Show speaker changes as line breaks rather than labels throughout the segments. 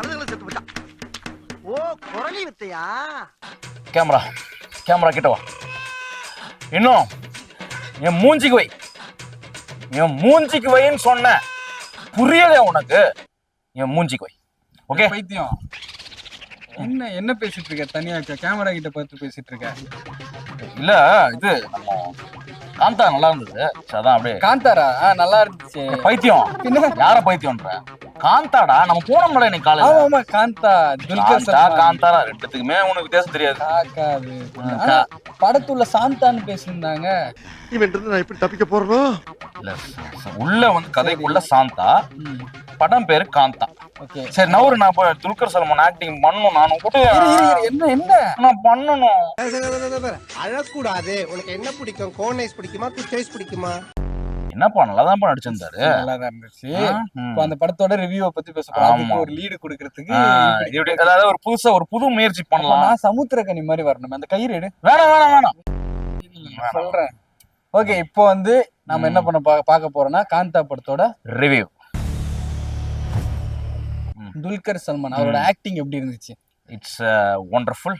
கழுதுகளை செத்து போச்சான் ஓ குரலி வித்தையா?
Camera camera கிட்ட வா. இன்னும். என் மூஞ்சிக்கு வை. என் மூஞ்சிக்கு வைன்னு சொன்னேன் புரியல உனக்கு? என் மூஞ்சிக்கு வை. ஓகே
பைத்தியம். என்ன என்ன பேசிட்டு இருக்க? தனியா கேமரா கிட்ட பார்த்து பேசிட்டு இருக்க?
இல்ல இது நம்ம காந்தா நல்லா இருந்தது. சரி, அதான் அப்படியே.
காந்தாரா? ஆ, நல்லா இருந்துச்சு.
பைத்தியம்.
என்ன?
யார பைத்தியம்ன்ற? காந்தாடா நம்ம போனோம்ல இன்னைக்கு
ஆமா
காலையில.
ஆமா காந்தா துல்கர்
காந்தா
சல்மான்
காந்தாரா ரெண்டுத்துக்குமே உனக்கு வித்தியாசம் தெரியாது. ஆ,
ஆனா படத்துள்ள சாந்தான்னு பேசியிருந்தாங்க.
இவன் இருந்து நான் எப்படி தப்பிக்க போறனோ?
இல்ல உள்ள வந்து கதைக்குள்ள சாந்தா. படம் பேரு காந்தா.
ஓகே
சரி நவரு நான் போய் துல்கர் சல்மான் ஆக்டிங் பண்ணணும். நானும் கூட
என்ன என்ன?
நான் பண்ணணும்.
அழக்கூடாது. உனக்கு என்ன பிடிக்கும்? கோன் ஐஸ் பிடிக்குமா? குச் ஐஸ் பிடிக்குமா?
என்னப்பா நல்லா தான் நடிச்சிருந்தாரு.
நல்லா தான் இருந்துச்சு. இப்போ அந்த படத்தோட ரிவ்யூவை பத்தி பேச போறோம். அதுக்கு
ஆமா.
ஒரு லீடு கொடுக்கறதுக்கு
அதாவது ஒரு புதுசா ஒரு புது முயற்சி பண்ணலாம்.
நான் சமுத்திரக்கனி மாதிரி வரணும். அந்த கயிறு எடு.
வேணாம் வேணாம் வேணாம்.
சொல்றேன். ஓகே இப்போ வந்து நாம என்ன பண்ண பார்க்க போறோம்னா காந்தா படத்தோட
ரிவ்யூ
துல்கர் சல்மான் அவரோட ஆக்டிங் எப்படி இருந்துச்சு?
It's wonderful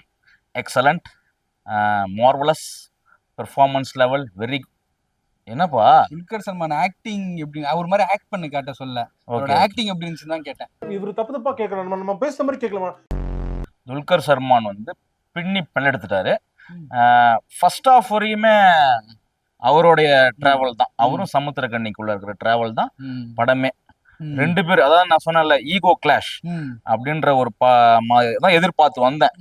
excellent marvellous performance level very என்னப்பா?
துல்கர் சல்மான் ஆக்டிங் எப்படி அவர் மாதிரி ஆக்ட் பண்ணி காட்ட சொல்ல. அவரோட ஆக்டிங் எப்படி இருந்துச்சுன்னு தான் கேட்டேன்.
இவரு தப்பு தப்பா கேட்கலாம் நம்ம பேசுற மாதிரி கேட்கலாமா
துல்கர் சல்மான் வந்து பின்னி பெண்ணெடுத்துட்டாரு
ம்.
ஃபர்ஸ்ட் ஆஃப் வரையுமே அவருடைய டிராவல் தான். அவரும் சமுத்திரக்கண்ணிக்குள்ள இருக்கிற டிராவல் தான். படமே. ரெண்டு பேர் அதாவது நான் சொன்னேன்ல ஈகோ கிளாஷ். அப்படின்ற ஒரு தான் எதிர்பார்த்து வந்தேன்.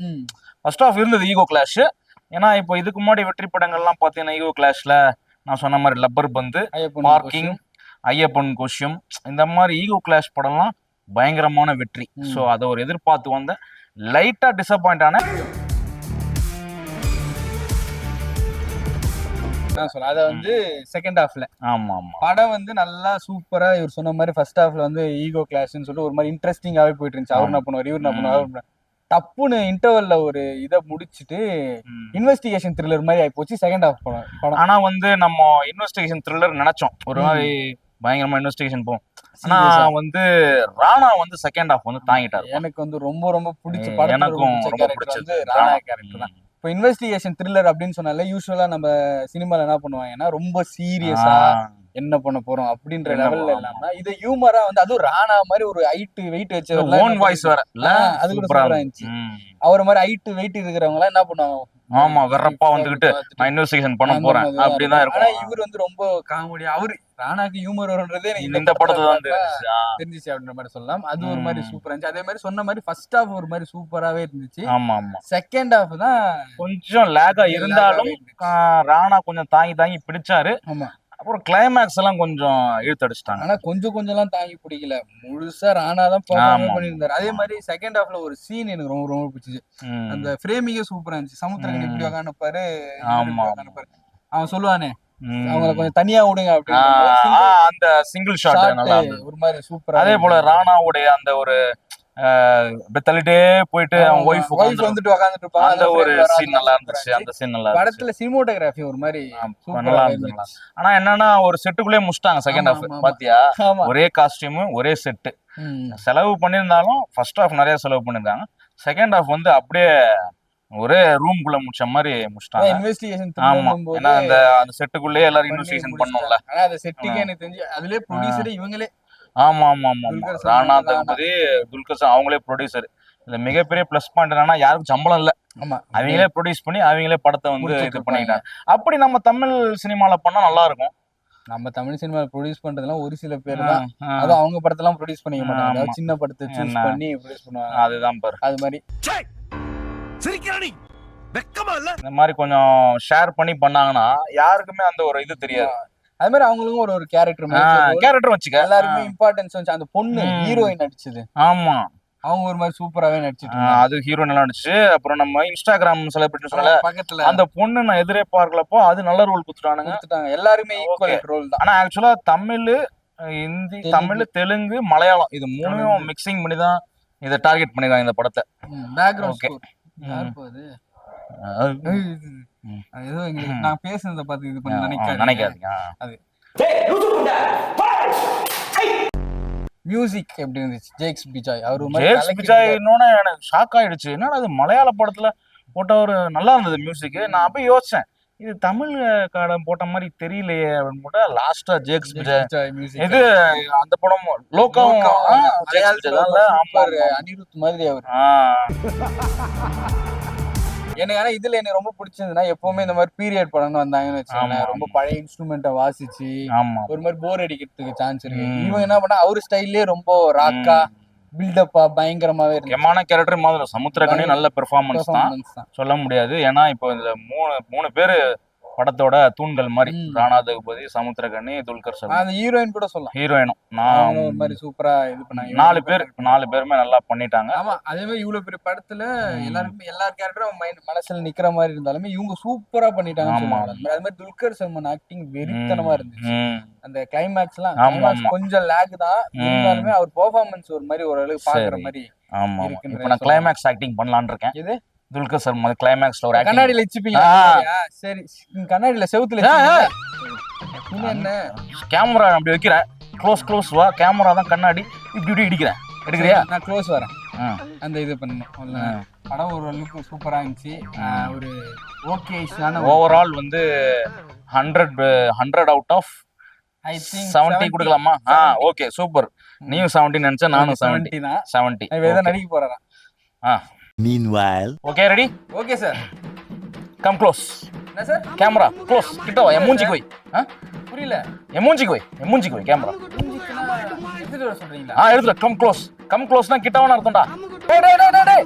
ஃபர்ஸ்ட் ஆஃப் இருந்தது ஈகோ கிளாஷ் ஏன்னா இப்போ இதுக்கு முன்னாடி வெற்றி படங்கள்லாம் பார்த்தீங்கன்னா ஈகோ கிளாஷ்ல நான் சொன்ன மாதிரி லப்பர் பந்து பார்க்கிங் ஐயப்பன் கோஷ்யம் இந்த மாதிரி ஈகோ கிளாஷ் படம்லாம் பயங்கரமான வெற்றி. ஸோ அதை ஒரு எதிர்பார்த்து வந்தேன். லைட்டா டிசப்பாயிண்ட் ஆனேன்.
தான் அதை வந்து செகண்ட் ஹாஃப்ல
ஆமா ஆமா
படம் வந்து நல்லா சூப்பரா இவர் சொன்ன மாதிரி ஃபர்ஸ்ட் ஹாஃப்ல வந்து ஈகோ கிளாஷ்னு சொல்லிட்டு ஒரு மாதிரி இன்ட்ரெஸ்டிங்காவே போயிட்டு இருந்துச்சு. அவர் என்ன பண்ணுவார்? இவர் என்ன பண்ணுவார்? டப்புன்னு இன்டர்வல்ல ஒரு இதை முடிச்சிட்டு. இன்வெஸ்டிகேஷன் த்ரில்லர் மாதிரி ஆகி போச்சு செகண்ட் ஹாஃப் படம் படம்.
ஆனா வந்து நம்ம இன்வெஸ்டிகேஷன் த்ரில்லர் நினைச்சோம். ஒரு. மாதிரி பயங்கரமா இன்வெஸ்டிகேஷன் போகும் ஆனா. வந்து ராணா வந்து செகண்ட் ஹாஃப் வந்து தாங்கிட்டாரு.
எனக்கு வந்து ரொம்ப ரொம்ப பிடிச்ச படத்துல
எனக்கும்
ரொம்ப
பிடிச்சது.
ராணா கேரக்டர் தான். இப்போ இன்வெஸ்டிகேஷன் த்ரில்லர் அப்படின்னு சொன்னால யூஸ்வலா நம்ம சினிமால என்ன பண்ணுவாங்கன்னா ரொம்ப சீரியஸா என்ன பண்ண போறோம் அப்படின்ற லெவல்ல இல்லாம இதை ஹியூமரா வந்து அதுவும் ராணா மாதிரி ஒரு ஹைட் வெயிட் வச்சு
ஓன் வாய்ஸ்
ஆ, அது கூட
சூப்பரா இருந்துச்சு.
அவர் மாதிரி ஹைட் வெயிட் இருக்கிறவங்க எல்லாம் என்ன பண்ணுவாங்க?
ஆமா வெறப்பா வந்துகிட்டு நான் இன்வெஸ்டிகேஷன் பண்ண போறேன். அப்படிதான்
இருக்கும். ஆனா இவர் வந்து ரொம்ப காமெடி அவரு ராணாக்கு ஹியூமர் வரும்ன்றதே
இந்த படத்துல
பார்த்தா
தெரிஞ்சுச்சு.
அப்படின்ற மாதிரி சொல்லலாம். அது ஒரு மாதிரி. சூப்பரா இருந்துச்சு. அதே மாதிரி சொன்ன மாதிரி ஃபர்ஸ்ட் ஹாஃப் ஒரு மாதிரி சூப்பராவே இருந்துச்சு.
ஆமா ஆமா.
செகண்ட் ஹாஃப் தான்
கொஞ்சம் லேகா இருந்தாலும் ராணா கொஞ்சம் தாங்கி தாங்கி பிடிச்சாரு.
ஆமா.
அப்புறம் கிளைமேக்ஸ் எல்லாம் கொஞ்சம் இழுத்தடிச்சிட்டாங்க
ஆனா கொஞ்சம் கொஞ்சம்லாம் தாங்கி பிடிக்கல முழுசா ராணா தான் பெர்ஃபார்ம். பண்ணியிருந்தாரு அதே மாதிரி செகண்ட் ஹாஃப்ல ஒரு சீன் எனக்கு ரொம்ப ரொம்ப பிடிச்சிச்சு. அந்த ஃப்ரேமிங்கே சூப்பரா இருந்துச்சு சமுத்திரகன் இப்படி. உக்காந்துப்பாரு
ஆமா.
அவன் சொல்லுவானே. அவங்கள கொஞ்சம் தனியா விடுங்க அப்படின்னு
அந்த சிங்கிள் ஷாட்
ஒரு மாதிரி சூப்பரா
அதே போல ராணாவுடைய அந்த ஒரு அப்படியே தள்ளிட்டே போயிட்டு அவன் ஒய்ஃப்
ஒய்ஃப் வந்துட்டு உட்காந்துட்டு இருப்பாங்க
அந்த ஒரு. சீன் நல்லா இருந்துச்சு. அந்த சீன் நல்லா
படத்துல சினிமோட்டோகிராஃபி ஒரு மாதிரி
நல்லா இருந்துச்சு. ஆனா என்னன்னா ஒரு செட்டுக்குள்ளே முடிச்சிட்டாங்க செகண்ட் ஹாஃப். பாத்தியா? ஒரே காஸ்டியூம் ஒரே செட்டு. செலவு பண்ணியிருந்தாலும் ஃபர்ஸ்ட் ஹாஃப் நிறைய செலவு பண்ணிருக்காங்க செகண்ட் ஹாஃப் வந்து அப்படியே ஒரே ரூம் குள்ள முடிச்ச மாதிரி முடிச்சிட்டாங்க.
இன்வெஸ்டிகேஷன்
ஆமா. ஏன்னா அந்த அந்த செட்டுக்குள்ளேயே எல்லாரும் இன்வெஸ்டிகேஷன் பண்ணோம்ல.
ஆனா அந்த செட்டுக்கே எனக்கு தெரிஞ்சு அதுலயே ப்ரொடியூசரே இவங்களே
ஆமா ஆமா ஆமா ராணா தகுபதி துல்கர் அவங்களே ப்ரொடியூசர் இதுல மிகப்பெரிய ப்ளஸ் பாயிண்ட் என்னன்னா யாருக்கும் சம்பளம் இல்ல.
ஆமா.
அவங்களே ப்ரொடியூஸ் பண்ணி அவங்களே படத்தை வந்து இது. பண்ணிக்கிட்டாங்க. அப்படி நம்ம தமிழ் சினிமால பண்ணா நல்லா இருக்கும்
நம்ம தமிழ் சினிமா ப்ரொடியூஸ் பண்றதெல்லாம் ஒரு சில பேர் தான். அதுவும் அவங்க படத்தெல்லாம் ப்ரொடியூஸ் பண்ணிக்க மாட்டாங்க. சின்ன படத்தை சூஸ்? பண்ணி ப்ரொடியூஸ் பண்ணுவாங்க.
அதுதான் பாரு.
அது மாதிரி.
சிரிக்கிறானி வெக்கமா இல்ல?
இந்த மாதிரி கொஞ்சம் ஷேர் பண்ணி பண்ணாங்கன்னா யாருக்குமே அந்த ஒரு இது தெரியாது.
அது மாதிரி அவங்களுக்கும் ஒரு ஒரு கேரக்டர்
கேரக்டர் வச்சுக்க.
எல்லாருக்குமே இம்பார்ட்டன்ஸ் வந்துச்சு அந்த பொண்ணு. ஹீரோயின் நடிச்சது.
ஆமா.
அவங்க ஒரு மாதிரி சூப்பராவே நடிச்சிட்டு.
அது ஹீரோ நல்லா நடிச்சு அப்புறம் நம்ம இன்ஸ்டாகிராம் செலிபிரிட்டி சொன்னல
பக்கத்துல.
அந்த பொண்ணு நான் எதிரே பார்க்கலப்போ அது நல்ல ரோல் கொடுத்துட்டானுங்க.
கொடுத்துட்டாங்க. எல்லாருமே ஈக்குவல். ரோல் தான்.
ஆனா ஆக்சுவலா தமிழ் ஹிந்தி. தமிழ் தெலுங்கு மலையாளம் இது மூணையும். மிக்சிங் பண்ணி தான் இதை டார்கெட் பண்ணிருக்காங்க இந்த படத்தை.
Background
Okay.
ஏதோ எங்களுக்கு. நான் பேசுனதை பார்த்து இது பண்ணி
ஆ,
நினைக்காதீங்க.
ஆ.
மியூசிக் எப்படி இருந்துச்சு? ஜேக்ஸ் பிஜாய் அவர்
ஜேக்ஸ் பிஜாய் இன்னொன்னு எனக்கு ஷாக் ஆயிடுச்சு. என்னடா அது மலையாள படத்துல போட்ட ஒரு நல்லா இருந்தது மியூசிக் நான் அப்ப யோசிச்சேன் இது தமிழ் காடம் போட்ட மாதிரி தெரியலையே அப்படின்னு போட்டா லாஸ்டா ஜேக்ஸ் பிஜாய்
music.
இது அந்த படம் லோகாவும்
லோகா,
ஆ, ஜேக்ஸ்
மலையாளத்துல
பிஜாய்
ரொம்ப
தான். ஆமா,
super
ஆமா.
அனிருத் மாதிரி அவர். எனக்கு ஆனா இதுல எனக்கு ரொம்ப பிடிச்சதுன்னா எப்பவுமே இந்த மாதிரி பீரியட் படம்னு வந்தாங்கன்னு வச்சுக்கோங்களேன்.
ஆமா,
ரொம்ப. பழைய இன்ஸ்ட்ருமெண்ட்டை வாசிச்சு ஒரு மாதிரி போர் அடிக்கிறதுக்கு சான்ஸ் இருக்கு. இவன் என்ன பண்ணா அவர் ஸ்டைல்லே ரொம்ப ராக்கா. பில்டப்பா பயங்கரமாவே இருக்கு
முக்கியமான கேரக்டர் மாதிரி சமுத்திரகனி நல்ல பெர்ஃபார்மன்ஸ் தான். சொல்ல முடியாது. ஏன்னா இப்போ இந்த மூணு மூணு பேரு படத்தோட தூண்கள் மாதிரி. ராணா தகுபதி சமுத்திரகனி துல்கர் சல்மான்
அந்த ஹீரோயின் கூட சொல்லலாம்
ஹீரோயினும்
அவங்களும் ஒரு
நான்
மாதிரி சூப்பரா இது பண்ணாங்க
நாலு பேர் நாலு பேருமே நல்லா பண்ணிட்டாங்க
ஆமா அதே மாதிரி இவ்வளவு பெரிய படத்துல
ம்.
எல்லாருக்குமே எல்லா கேரக்டரும் மைண்ட் மனசுல நிக்கிற மாதிரி இருந்தாலுமே இவங்க சூப்பரா பண்ணிட்டாங்கன்னு
ஆமா.
அது மாதிரி துல்கர் சல்மான் ஆக்டிங் வெறித்தனமா இருந்துச்சு. அந்த கிளைமேக்ஸ் எல்லாம். கொஞ்சம் லேக் தான். இருந்தாலுமே அவர் பெர்ஃபார்மன்ஸ் ஒரு மாதிரி ஓரளவுக்கு பாக்குற. மாதிரி
ஆமா இப்போ நான். கிளைமேக்ஸ் ஆக்டிங் பண்ணலாம்னு இருக்கேன்
எது
துல்கர் சல்மான் கிளைமேக்ஸ்ல ஒரு
கண்ணாடியில வச்சுப்பீங்க
ஆ.
சரி. கண்ணாடியில செவுத்துல என்ன?
கேமரா அப்படி வைக்கிறேன் க்ளோஸ் க்ளோஸ் வா. கேமரா தான் கண்ணாடி. இப்படி இப்படி இடிக்கிறேன் எடுக்கிறியா?
நான் க்ளோஸ் வரேன். அந்த இது.
ஆ.
படம் ஓரளவுக்கு சூப்பரா இருந்துச்சு. ஆ, ஒரு ஓகேஷான
ஓவரால் வந்து hundred hundred out of seventy கொடுக்கலாமா? ஆ ஓகே சூப்பர் நீயும் செவன்ட்டி நினைச்சா நானும் செவன்ட்டி
தான். ஏதோ நடிக்க போறேன்?
ஆ.
Meanwhile.
Okay ready
okay sir
come close
என்ன சார்
கேமரா க்ளோஸ் கிட்ட வா என் மூஞ்சிக்கு வை ஆ
புரியல.
என் மூஞ்சிக்கு வை என் மூஞ்சிக்கு வை கேமரா ஆ எடுத்துல கம் க்ளோஸ் கம் க்ளோஸ்னா கிட்டவன அர்த்தம்டா டேய் டேய் டேய், டேய்